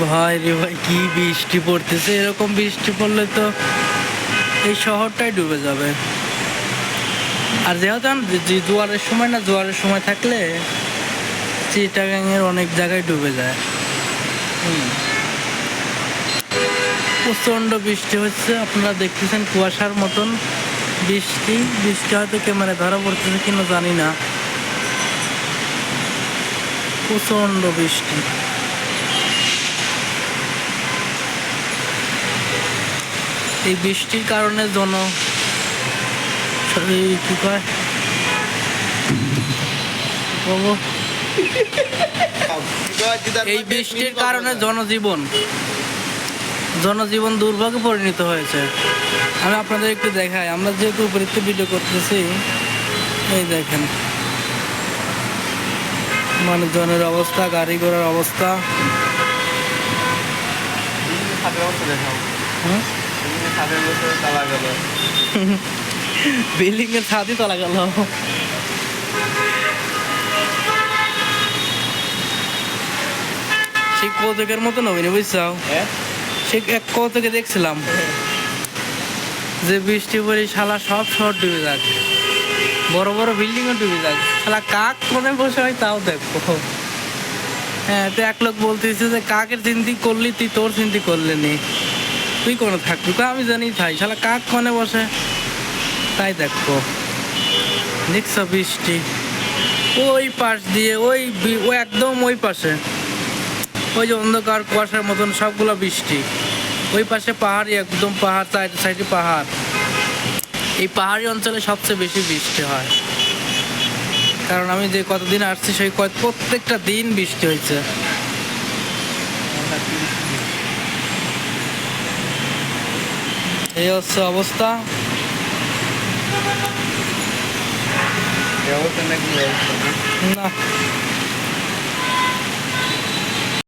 ভাই রে ভাই, কি বৃষ্টি পড়তেছে? এরকম বৃষ্টি পড়লে তো এই শহরটাই ডুবে যাবে। আর যেহেতু জোয়ারের সময় না, জোয়ারের সময় থাকলে চিটাগাংয়ের অনেক জায়গায় ডুবে যায়। হুম। প্রচণ্ড বৃষ্টি হচ্ছে, আপনারা দেখতেছেন কুয়াশার মতন বৃষ্টি। বৃষ্টি হয়তো ক্যামেরা ধরা পড়তেছে কিনা জানি না। প্রচণ্ড বৃষ্টি। এই বৃষ্টির কারণে জন কি কয় এই বৃষ্টির কারণে জনজীবন জনজীবন দুর্ভোগে পরিণত হয়েছে। আমি আপনাদের একটু দেখাই আমরা যেহেতু উপরিত্য ভিডিও করতেছি এই দেখেন। মানে মানুষজনের অবস্থা গাড়ি ঘোড়ার অবস্থা। বিল্ডিং এর ছাদই তোলা গেল। সেই কৌতুকের মতো নবীন বুঝছাও সে এক কৌতুকে দেখছিলাম। যে বৃষ্টি পরে শালা সব শহর ডুবে যাক বড় বড় বিল্ডিং ডুবে যাক শালা কাক কোনে বসে হয় তাও দেখো। হ্যাঁ তো এক লোক বলতেছে যে কাকের চিন্তি করলি তুই তোর চিন্তি করলি নি। তুই কোনো থাকবি? আমি জানি থাই শালা কাক কোনে বসে? তাই দেখো। দেখছ বৃষ্টি? ওই পাশ দিয়ে, ওই ও একদম ওই পাশে। ওই যে অন্ধকার কুয়াশার মতন সবগুলো বৃষ্টি। ওই পাশে পাহাড়ি, একদম পাহাড় সাইডে সাইডে পাহাড়। এই পাহাড়ি অঞ্চলে সবচেয়ে বেশি বৃষ্টি হয়। কারণ আমি যে কতদিন আসছি, সেই প্রত্যেকটা দিন বৃষ্টি হয়েছে এই হচ্ছে অবস্থা। না।